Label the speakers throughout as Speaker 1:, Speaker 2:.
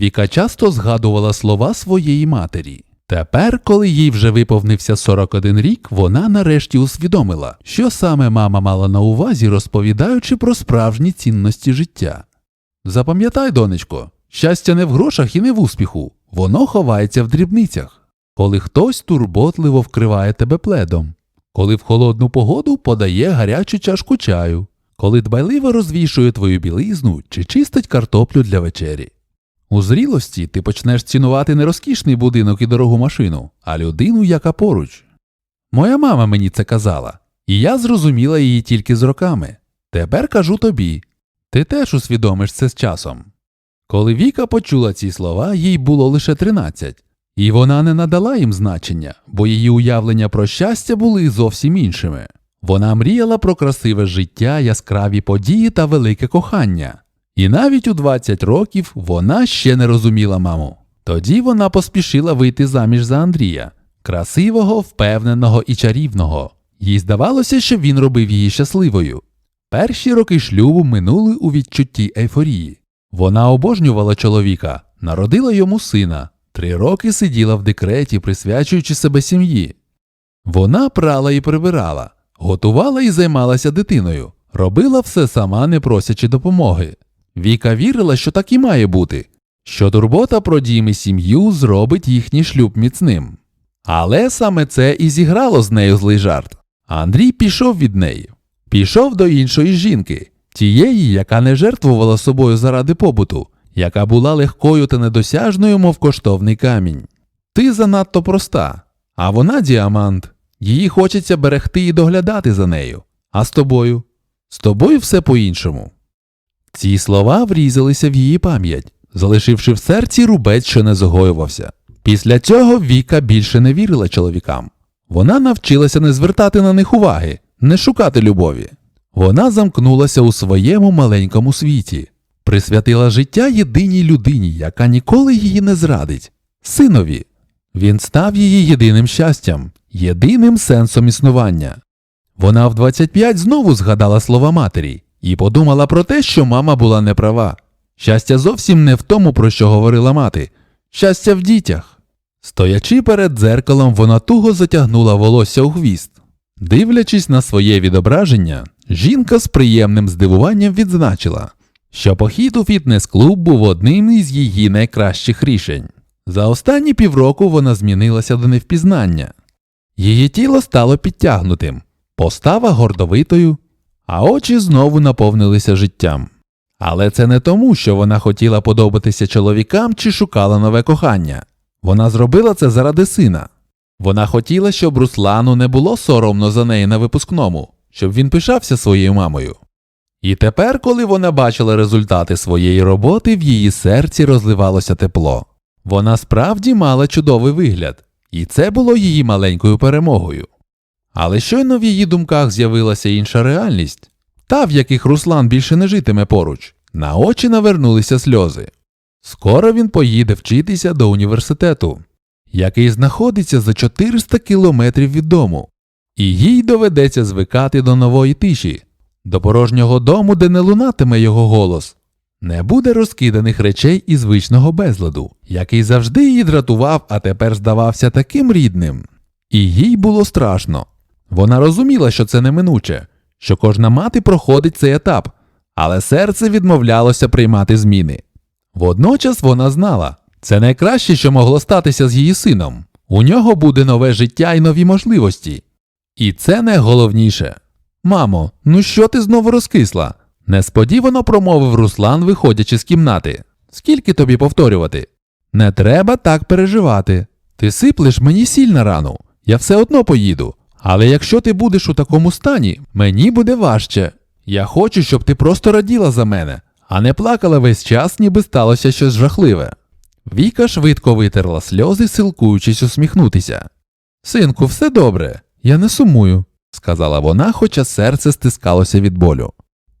Speaker 1: Віка часто згадувала слова своєї матері. Тепер, коли їй вже виповнився 41 рік, вона нарешті усвідомила, що саме мама мала на увазі, розповідаючи про справжні цінності життя. Запам'ятай, донечко, щастя не в грошах і не в успіху, воно ховається в дрібницях, коли хтось турботливо вкриває тебе пледом, коли в холодну погоду подає гарячу чашку чаю, коли дбайливо розвішує твою білизну чи чистить картоплю для вечері. У зрілості ти почнеш цінувати не розкішний будинок і дорогу машину, а людину, яка поруч. Моя мама мені це казала, і я зрозуміла її тільки з роками. Тепер кажу тобі ти теж усвідомиш це з часом. Коли Віка почула ці слова, їй було лише 13, і вона не надала їм значення, бо її уявлення про щастя були зовсім іншими. Вона мріяла про красиве життя, яскраві події та велике кохання. І навіть у 20 років вона ще не розуміла маму. Тоді вона поспішила вийти заміж за Андрія, красивого, впевненого і чарівного. Їй здавалося, що він робив її щасливою. Перші роки шлюбу минули у відчутті ейфорії. Вона обожнювала чоловіка, народила йому сина, три роки сиділа в декреті, присвячуючи себе сім'ї. Вона прала і прибирала, готувала і займалася дитиною, робила все сама, не просячи допомоги. Віка вірила, що так і має бути, що турбота про дім і сім'ю зробить їхній шлюб міцним. Але саме це і зіграло з нею злий жарт. Андрій пішов від неї, пішов до іншої жінки, тієї, яка не жертвувала собою заради побуту, яка була легкою та недосяжною, мов коштовний камінь. Ти занадто проста, а вона діамант. Її хочеться берегти і доглядати за нею. А з тобою? З тобою все по-іншому. Ці слова врізалися в її пам'ять, залишивши в серці рубець, що не загоювався. Після цього Віка більше не вірила чоловікам. Вона навчилася не звертати на них уваги, не шукати любові. Вона замкнулася у своєму маленькому світі, присвятила життя єдиній людині, яка ніколи її не зрадить синові. Він став її єдиним щастям, єдиним сенсом існування. Вона в 25 знову згадала слова матері і подумала про те, що мама була неправа. Щастя зовсім не в тому, про що говорила мати, щастя в дітях. Стоячи перед дзеркалом, вона туго затягнула волосся у хвіст. Дивлячись на своє відображення, жінка з приємним здивуванням відзначила, що похід у фітнес-клуб був одним із її найкращих рішень. За останні півроку вона змінилася до невпізнання. Її тіло стало підтягнутим, постава гордовитою, а очі знову наповнилися життям. Але це не тому, що вона хотіла подобатися чоловікам чи шукала нове кохання. Вона зробила це заради сина. Вона хотіла, щоб Руслану не було соромно за неї на випускному, щоб він пишався своєю мамою. І тепер, коли вона бачила результати своєї роботи, в її серці розливалося тепло. Вона справді мала чудовий вигляд, і це було її маленькою перемогою. Але щойно в її думках з'явилася інша реальність, та, в яких Руслан більше не житиме поруч, на очі навернулися сльози. Скоро він поїде вчитися до університету, який знаходиться за 400 кілометрів від дому, і їй доведеться звикати до нової тиші, до порожнього дому, де не лунатиме його голос. Не буде розкиданих речей і звичного безладу, який завжди її дратував, а тепер здавався таким рідним. І їй було страшно. Вона розуміла, що це неминуче, що кожна мати проходить цей етап, але серце відмовлялося приймати зміни. Водночас вона знала, це найкраще, що могло статися з її сином. У нього буде нове життя і нові можливості. І це найголовніше. Мамо, ну що ти знову розкисла? Несподівано промовив Руслан, виходячи з кімнати. Скільки тобі повторювати? Не треба так переживати. Ти сиплеш мені сіль на рану. Я все одно поїду. Але якщо ти будеш у такому стані, мені буде важче. Я хочу, щоб ти просто раділа за мене, а не плакала весь час, ніби сталося щось жахливе. Віка швидко витерла сльози, силкуючись усміхнутися. Синку, все добре, я не сумую, сказала вона, хоча серце стискалося від болю.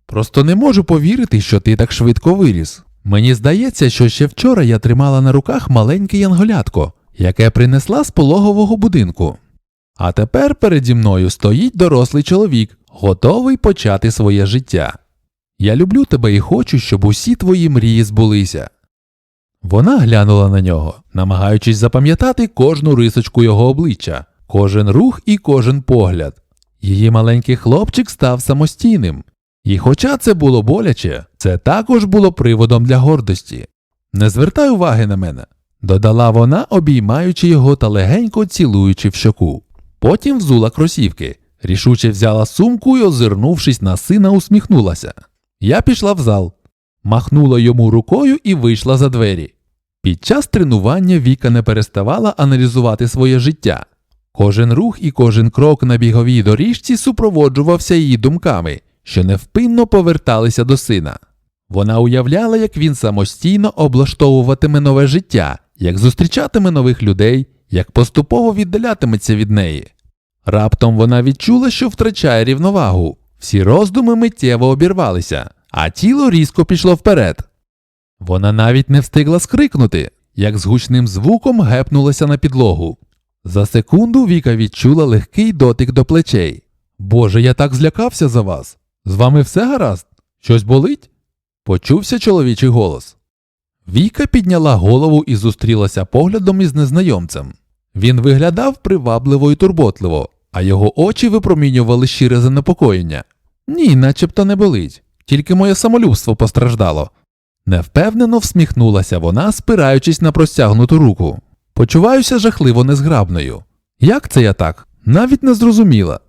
Speaker 1: Просто не можу повірити, що ти так швидко виріс. Мені здається, що ще вчора я тримала на руках маленьке янголятко, яке принесла з пологового будинку. А тепер переді мною стоїть дорослий чоловік, готовий почати своє життя. Я люблю тебе і хочу, щоб усі твої мрії збулися. Вона глянула на нього, намагаючись запам'ятати кожну рисочку його обличчя, кожен рух і кожен погляд. Її маленький хлопчик став самостійним. І хоча це було боляче, це також було приводом для гордості. Не звертай уваги на мене, додала вона, обіймаючи його та легенько цілуючи в щоку. Потім взула кросівки, рішуче взяла сумку і, озирнувшись на сина, усміхнулася. Я пішла в зал, махнула йому рукою і вийшла за двері. Під час тренування Віка не переставала аналізувати своє життя. Кожен рух і кожен крок на біговій доріжці супроводжувався її думками, що невпинно поверталися до сина. Вона уявляла, як він самостійно облаштовуватиме нове життя, як зустрічатиме нових людей, як поступово віддалятиметься від неї. Раптом вона відчула, що втрачає рівновагу. Всі роздуми миттєво обірвалися, а тіло різко пішло вперед. Вона навіть не встигла скрикнути, як з гучним звуком гепнулася на підлогу. За секунду Віка відчула легкий дотик до плечей. Боже, я так злякався за вас. З вами все гаразд? Щось болить? Почувся чоловічий голос. Віка підняла голову і зустрілася поглядом із незнайомцем. Він виглядав привабливо і турботливо, а його очі випромінювали щире занепокоєння. Ні, начебто не болить, тільки моє самолюбство постраждало. Невпевнено всміхнулася вона, спираючись на простягнуту руку. Почуваюся жахливо незграбною. Як це я так? Навіть не зрозуміла.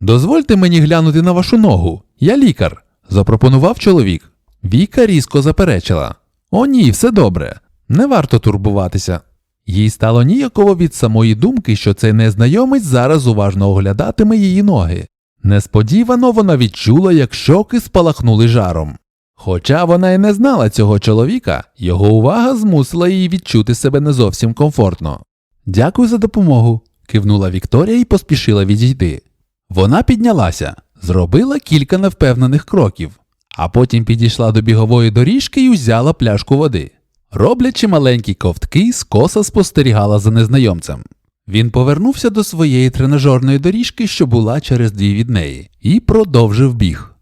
Speaker 1: Дозвольте мені глянути на вашу ногу. Я лікар, запропонував чоловік. Віка різко заперечила. О, ні, все добре. Не варто турбуватися. Їй стало ніяково від самої думки, що цей незнайомець зараз уважно оглядатиме її ноги. Несподівано вона відчула, як щоки спалахнули жаром. Хоча вона й не знала цього чоловіка, його увага змусила її відчути себе не зовсім комфортно. Дякую за допомогу, кивнула Вікторія і поспішила відійти. Вона піднялася, зробила кілька невпевнених кроків, а потім підійшла до бігової доріжки і узяла пляшку води. Роблячи маленькі ковтки, скоса спостерігала за незнайомцем. Він повернувся до своєї тренажерної доріжки, що була через дві від неї, і продовжив біг.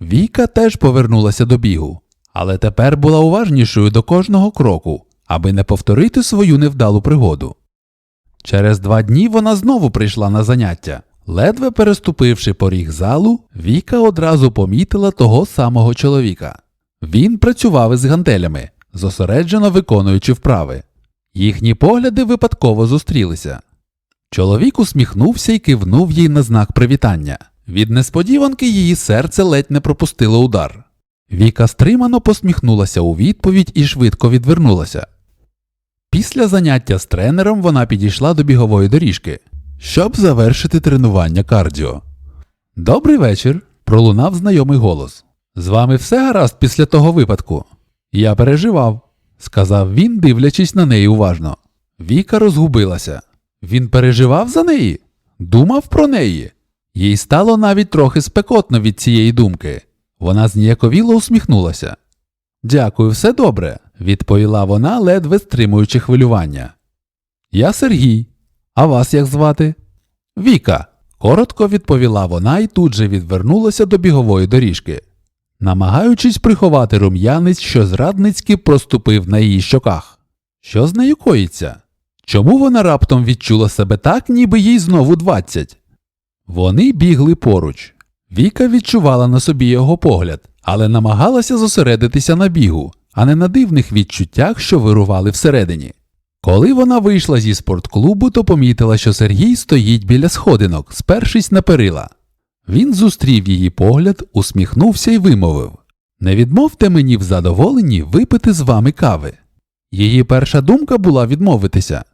Speaker 1: Віка теж повернулася до бігу, але тепер була уважнішою до кожного кроку, аби не повторити свою невдалу пригоду. Через два дні вона знову прийшла на заняття. Ледве переступивши поріг залу, Віка одразу помітила того самого чоловіка. Він працював із гантелями, зосереджено виконуючи вправи. Їхні погляди випадково зустрілися. Чоловік усміхнувся і кивнув їй на знак привітання. Від несподіванки її серце ледь не пропустило удар. Віка стримано посміхнулася у відповідь і швидко відвернулася. Після заняття з тренером вона підійшла до бігової доріжки, щоб завершити тренування кардіо. Добрий вечір. пролунав знайомий голос. З вами все гаразд після того випадку. Я переживав, сказав він, дивлячись на неї уважно. Віка розгубилася. Він переживав за неї, думав про неї. Їй стало навіть трохи спекотно від цієї думки. Вона зніяковіло усміхнулася. Дякую, все добре, відповіла вона, ледве стримуючи хвилювання. Я Сергій. А вас як звати? Віка. коротко відповіла вона і тут же відвернулася до бігової доріжки, намагаючись приховати рум'янець, що зрадницьки проступив на її щоках. Що з нею коїться? Чому вона раптом відчула себе так, ніби їй знову двадцять? Вони бігли поруч. Віка відчувала на собі його погляд, але намагалася зосередитися на бігу, а не на дивних відчуттях, що вирували всередині. Коли вона вийшла зі спортклубу, то помітила, що Сергій стоїть біля сходинок, спершись на перила. Він зустрів її погляд, усміхнувся і вимовив Не відмовте мені в задоволенні випити з вами кави. Її перша думка була відмовитися.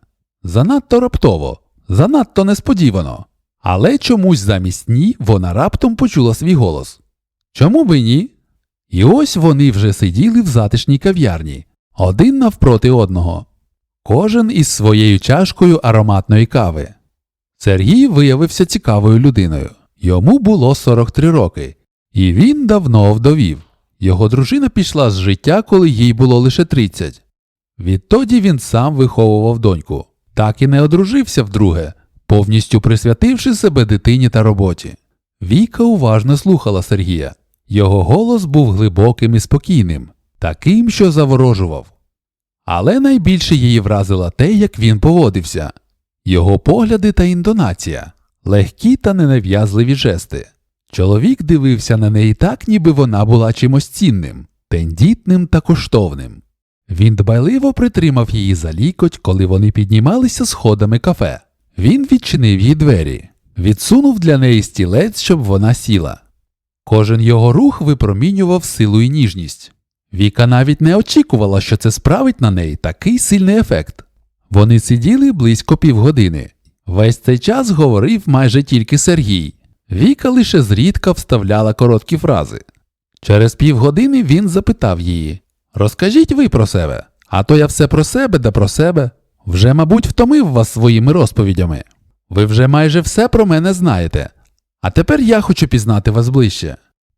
Speaker 1: Занадто раптово, занадто несподівано. Але чомусь замість ні вона раптом почула свій голос. Чому би ні? І ось вони вже сиділи в затишній кав'ярні, один навпроти одного, кожен із своєю чашкою ароматної кави. Сергій виявився цікавою людиною. Йому було 43 роки, і він давно вдовів. Його дружина пішла з життя, коли їй було лише 30. Відтоді він сам виховував доньку, так і не одружився вдруге, повністю присвятивши себе дитині та роботі. Віка уважно слухала Сергія. Його голос був глибоким і спокійним, таким, що заворожував. Але найбільше її вразило те, як він поводився, його погляди та інтонація, легкі та ненав'язливі жести. Чоловік дивився на неї так, ніби вона була чимось цінним, тендітним та коштовним. Він дбайливо притримав її за лікоть, коли вони піднімалися сходами кафе. Він відчинив їй двері, відсунув для неї стілець, щоб вона сіла. Кожен його рух випромінював силу і ніжність. Віка навіть не очікувала, що це справить на неї такий сильний ефект. Вони сиділи близько півгодини. Весь цей час говорив майже тільки Сергій. Віка лише зрідка вставляла короткі фрази. Через півгодини він запитав її Розкажіть ви про себе, а то я все про себе да про себе. Вже, мабуть, втомив вас своїми розповідями. Ви вже майже все про мене знаєте. А тепер я хочу пізнати вас ближче.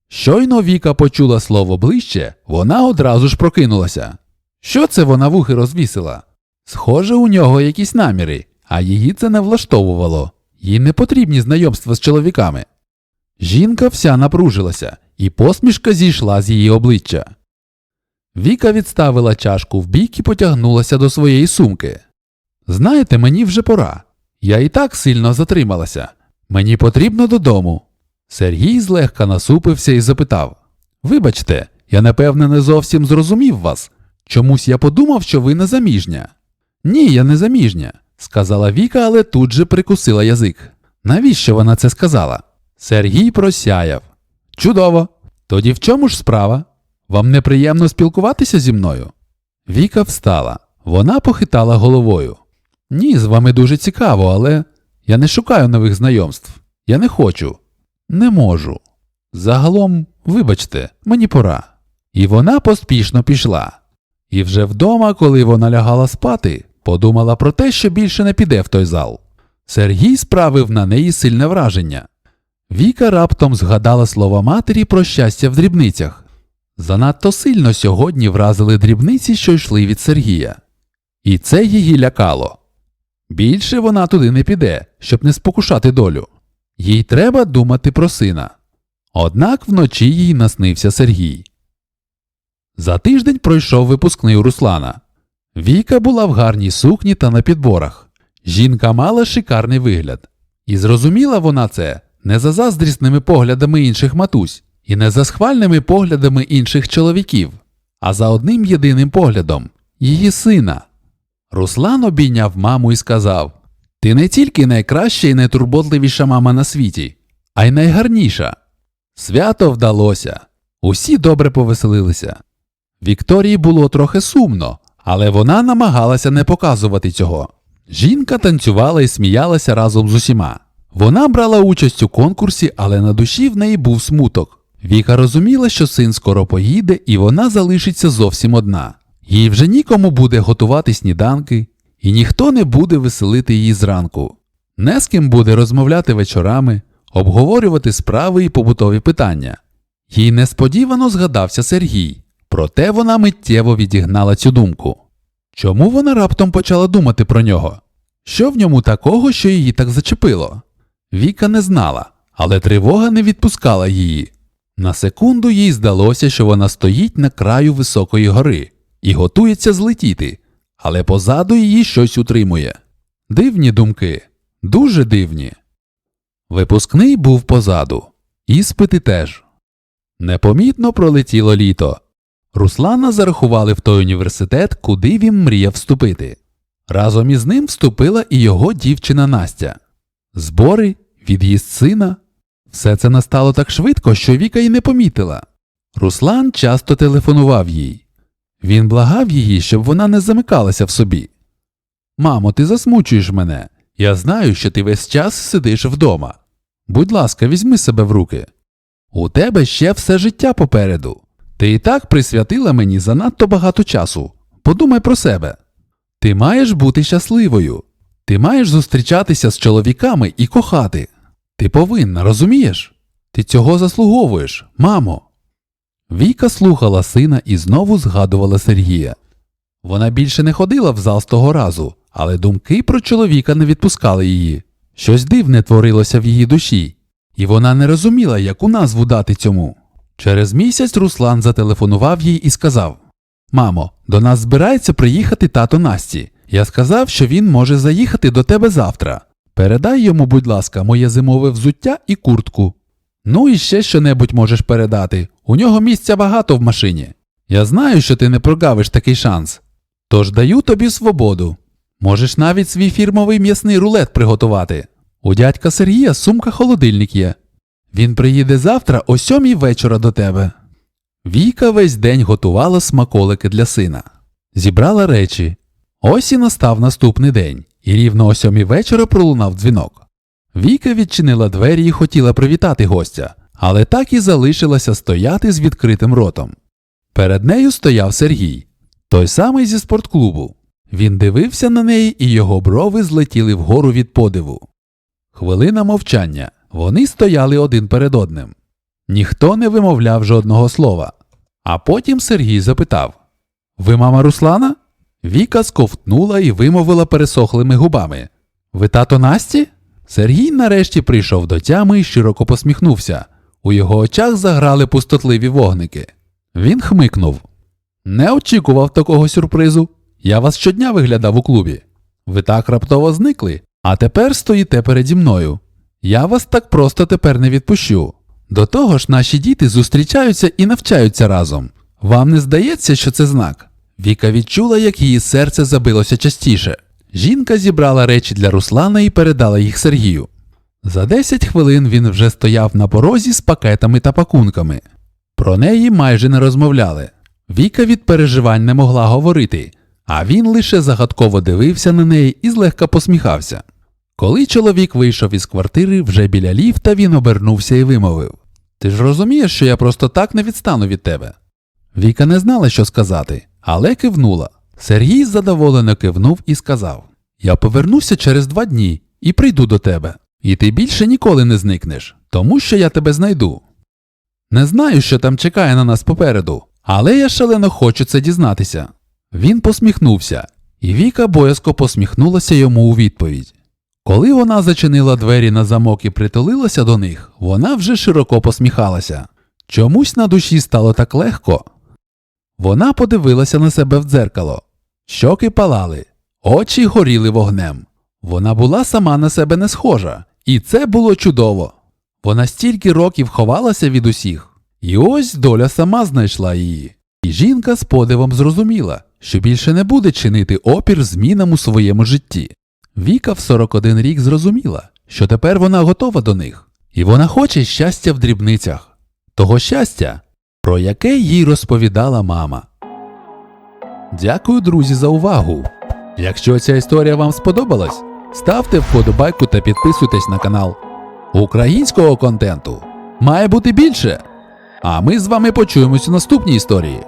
Speaker 1: Щойно Віка почула слово ближче, вона одразу ж прокинулася. Що це вона вухи розвісила? Схоже, у нього якісь наміри, а її це не влаштовувало. Їй не потрібні знайомства з чоловіками. Жінка вся напружилася, і посмішка зійшла з її обличчя. Віка відставила чашку в бік і потягнулася до своєї сумки. Знаєте, мені вже пора. Я і так сильно затрималася. Мені потрібно додому. Сергій злегка насупився і запитав Вибачте, я напевне не зовсім зрозумів вас. Чомусь я подумав, що ви не заміжня. Ні, я не заміжня, сказала Віка, але тут же прикусила язик. Навіщо вона це сказала? Сергій просяяв. Чудово. Тоді в чому ж справа? Вам неприємно спілкуватися зі мною? Віка встала. Вона похитала головою. Ні, з вами дуже цікаво, але я не шукаю нових знайомств. Я не хочу. Не можу. Загалом, вибачте, мені пора. І вона поспішно пішла. І вже вдома, коли вона лягала спати, подумала про те, що більше не піде в той зал. Сергій справив на неї сильне враження. Віка раптом згадала слова матері про щастя в дрібницях. Занадто сильно сьогодні вразили дрібниці, що йшли від Сергія. І це її лякало. Більше вона туди не піде, щоб не спокушати долю. Їй треба думати про сина. Однак вночі їй наснився Сергій. За тиждень пройшов випускний у Руслана. Віка була в гарній сукні та на підборах. Жінка мала шикарний вигляд. І зрозуміла вона це не за заздрісними поглядами інших матусь і не за схвальними поглядами інших чоловіків, а за одним єдиним поглядом її сина. Руслан обійняв маму і сказав Ти не тільки найкраща і найтурботливіша мама на світі, а й найгарніша. Свято вдалося. Усі добре повеселилися. Вікторії було трохи сумно, але вона намагалася не показувати цього. Жінка танцювала і сміялася разом з усіма. Вона брала участь у конкурсі, але на душі в неї був смуток. Віка розуміла, що син скоро поїде, і вона залишиться зовсім одна. Їй вже нікому буде готувати сніданки, і ніхто не буде веселити її зранку. Не з ким буде розмовляти вечорами, обговорювати справи і побутові питання. Їй несподівано згадався Сергій, проте вона миттєво відігнала цю думку. Чому вона раптом почала думати про нього? Що в ньому такого, що її так зачепило? Віка не знала, але тривога не відпускала її. На секунду їй здалося, що вона стоїть на краю високої гори і готується злетіти, але позаду її щось утримує. Дивні думки, дуже дивні. Випускний був позаду, іспити теж. Непомітно пролетіло літо. Руслана зарахували в той університет, куди він мріяв вступити. Разом із ним вступила і його дівчина Настя. Збори, від'їзд сина. Все це настало так швидко, що Віка й не помітила. Руслан часто телефонував їй. Він благав її, щоб вона не замикалася в собі. Мамо, ти засмучуєш мене. Я знаю, що ти весь час сидиш вдома. Будь ласка, візьми себе в руки. У тебе ще все життя попереду. Ти і так присвятила мені занадто багато часу. Подумай про себе. Ти маєш бути щасливою. Ти маєш зустрічатися з чоловіками і кохати. Ти повинна, розумієш? Ти цього заслуговуєш, мамо. Віка слухала сина і знову згадувала Сергія. Вона більше не ходила в зал з того разу, але думки про чоловіка не відпускали її. Щось дивне творилося в її душі, і вона не розуміла, яку назву дати цьому. Через місяць Руслан зателефонував їй і сказав Мамо, до нас збирається приїхати тато Насті. Я сказав, що він може заїхати до тебе завтра. Передай йому, будь ласка, моє зимове взуття і куртку. Ну і ще що-небудь можеш передати. У нього місця багато в машині. Я знаю, що ти не прогавиш такий шанс. Тож даю тобі свободу. Можеш навіть свій фірмовий м'ясний рулет приготувати. У дядька Сергія сумка холодильник є. Він приїде завтра о сьомій вечора до тебе. Віка весь день готувала смаколики для сина. Зібрала речі. Ось і настав наступний день, і рівно о сьомій вечора пролунав дзвінок. Віка відчинила двері і хотіла привітати гостя, але так і залишилася стояти з відкритим ротом. Перед нею стояв Сергій, той самий зі спортклубу. Він дивився на неї, і його брови злетіли вгору від подиву. Хвилина мовчання. Вони стояли один перед одним. Ніхто не вимовляв жодного слова. А потім Сергій запитав Ви мама Руслана? Віка сковтнула і вимовила пересохлими губами. Ви тато Насті? Сергій нарешті прийшов до тями і широко посміхнувся. У його очах заграли пустотливі вогники. Він хмикнув. Не очікував такого сюрпризу. Я вас щодня виглядав у клубі. Ви так раптово зникли, а тепер стоїте переді мною. Я вас так просто тепер не відпущу. До того ж, наші діти зустрічаються і навчаються разом. Вам не здається, що це знак? Віка відчула, як її серце забилося частіше. Жінка зібрала речі для Руслана і передала їх Сергію. За 10 хвилин він вже стояв на порозі з пакетами та пакунками. Про неї майже не розмовляли. Віка від переживань не могла говорити, а він лише загадково дивився на неї і злегка посміхався. Коли чоловік вийшов із квартири вже біля ліфта, він обернувся і вимовив Ти ж розумієш, що я просто так не відстану від тебе. Віка не знала, що сказати, але кивнула. Сергій задоволено кивнув і сказав Я повернуся через два дні і прийду до тебе. І ти більше ніколи не зникнеш, тому що я тебе знайду. Не знаю, що там чекає на нас попереду, але я шалено хочу це дізнатися. Він посміхнувся, і Віка боязко посміхнулася йому у відповідь. Коли вона зачинила двері на замок і притулилася до них, вона вже широко посміхалася. Чомусь на душі стало так легко. Вона подивилася на себе в дзеркало. Щоки палали, очі горіли вогнем. Вона була сама на себе не схожа, і це було чудово. Вона стільки років ховалася від усіх, і ось доля сама знайшла її. І жінка з подивом зрозуміла, що більше не буде чинити опір змінам у своєму житті. Віка в 41 рік зрозуміла, що тепер вона готова до них, і вона хоче щастя в дрібницях, того щастя, про яке їй розповідала мама. Дякую, друзі, за увагу! Якщо ця історія вам сподобалась, ставте вподобайку та підписуйтесь на канал. Українського контенту має бути більше. А ми з вами почуємось у наступній історії.